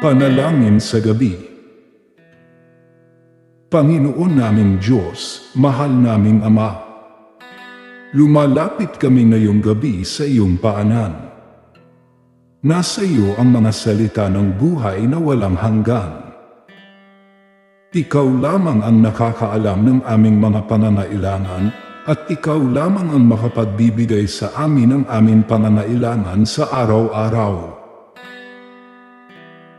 Panalangin sa gabi. Panginoon naming Diyos, mahal naming Ama. Lumalapit kami ngayong gabi sa iyong paanan. Nasa iyo ang mga salita ng buhay na walang hanggan. Ikaw lamang ang nakakaalam ng aming mga pangangailangan at ikaw lamang ang makapagbibigay sa amin ng aming pangangailangan sa araw-araw.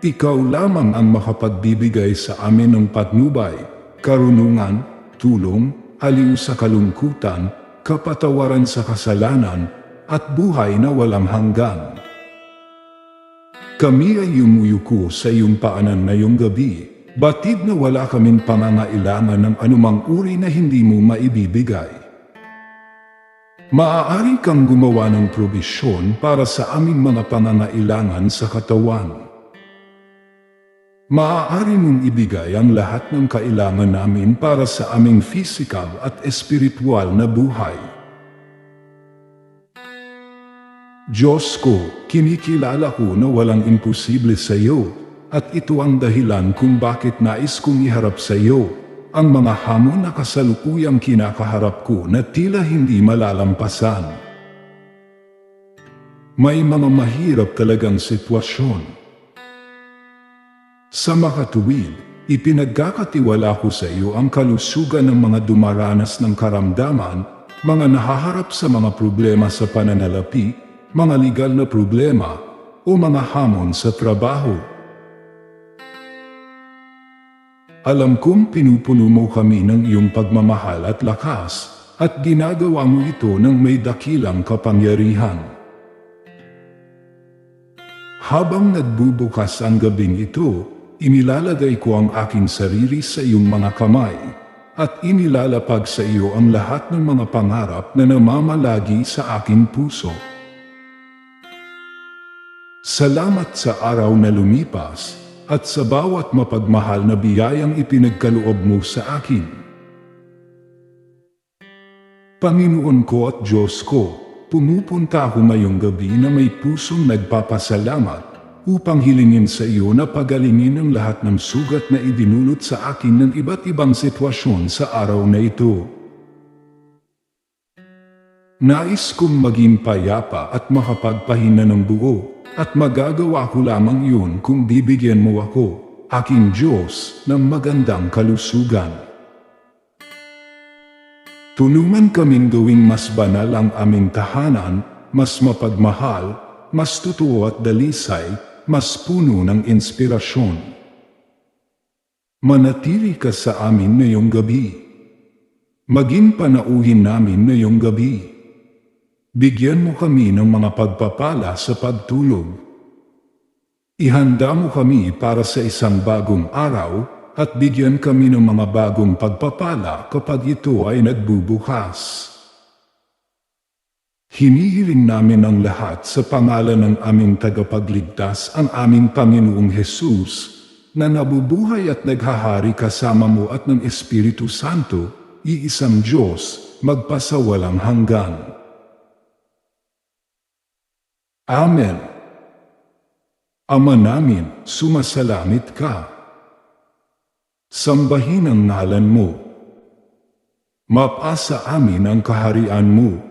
Ikaw lamang ang makapagbibigay sa amin ng patnubay, karunungan, tulong, aliw sa kalungkutan, kapatawaran sa kasalanan, at buhay na walang hanggan. Kami ay yumuyuko sa iyong paanan na iyong gabi, batid na wala kaming pangangailangan ng anumang uri na hindi mo maibibigay. Maaari kang gumawa ng probisyon para sa aming mga pangangailangan sa katawan. Maaari mong ibigay ang lahat ng kailangan namin para sa aming physical at espiritual na buhay. Diyos ko, kinikilala ko na walang imposible sa iyo, at ito ang dahilan kung bakit nais kong iharap sa iyo ang mga hamon na kasalukuyang kinakaharap ko na tila hindi malalampasan. May mga mahirap talagang sitwasyon sa makatuwid, ipinagkakatiwala ko sa iyo ang kalusugan ng mga dumaranas ng karamdaman, mga nahaharap sa mga problema sa pananalapi, mga legal na problema, o mga hamon sa trabaho. Alam kong pinupuno mo kami ng iyong pagmamahal at lakas, at ginagawa mo ito ng may dakilang kapangyarihan. Habang nagbubukas ang gabing ito, Inilalagay ko ang aking sarili sa iyong mga kamay, at inilalapag sa iyo ang lahat ng mga pangarap na namamalagi sa aking puso. Salamat sa araw na lumipas, at sa bawat mapagmahal na biyayang ipinagkaloob mo sa akin. Panginoon ko at Diyos ko, pumupunta ako ngayong gabi na may pusong nagpapasalamat upang hilingin sa iyo na pagalingin ang lahat ng sugat na idinulot sa akin ng iba't ibang sitwasyon sa araw na ito. Nais kong maging payapa at makapagpahina ng buo, at magagawa ko lamang yun kung bibigyan mo ako, aking Diyos, ng magandang kalusugan. Tulungan kaming gawing mas banal ang aming tahanan, mas mapagmahal, mas totoo at dalisay, mas puno ng inspirasyon. Manatili ka sa amin ngayong gabi. Maging panauhin namin ngayong gabi. Bigyan mo kami ng mga pagpapala sa pagtulog. Ihanda mo kami para sa isang bagong araw at bigyan kami ng mga bagong pagpapala kapag ito ay nagbubukas. Hinihiling namin ang lahat sa pangalan ng aming tagapagligtas ang aming Panginoong Hesus, na nabubuhay at naghahari kasama mo at ng Espiritu Santo, iisang Diyos, magpasawalang hanggan. Amen. Ama namin, sumasalamit ka. Sambahin ang ngalan mo. Mapasa amin ang kaharian mo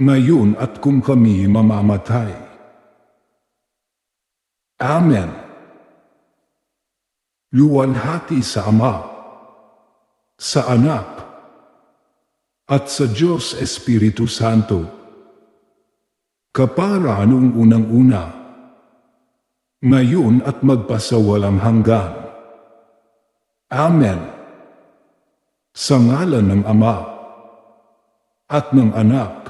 ngayon at kung kami mamamatay. Amen. luwalhati sa Ama, sa Anak, at sa Diyos Espiritu Santo. Kapara noong unang-una, ngayon at magpasawalang hanggan. Amen. Sa ngalan ng Ama, at ng Anak,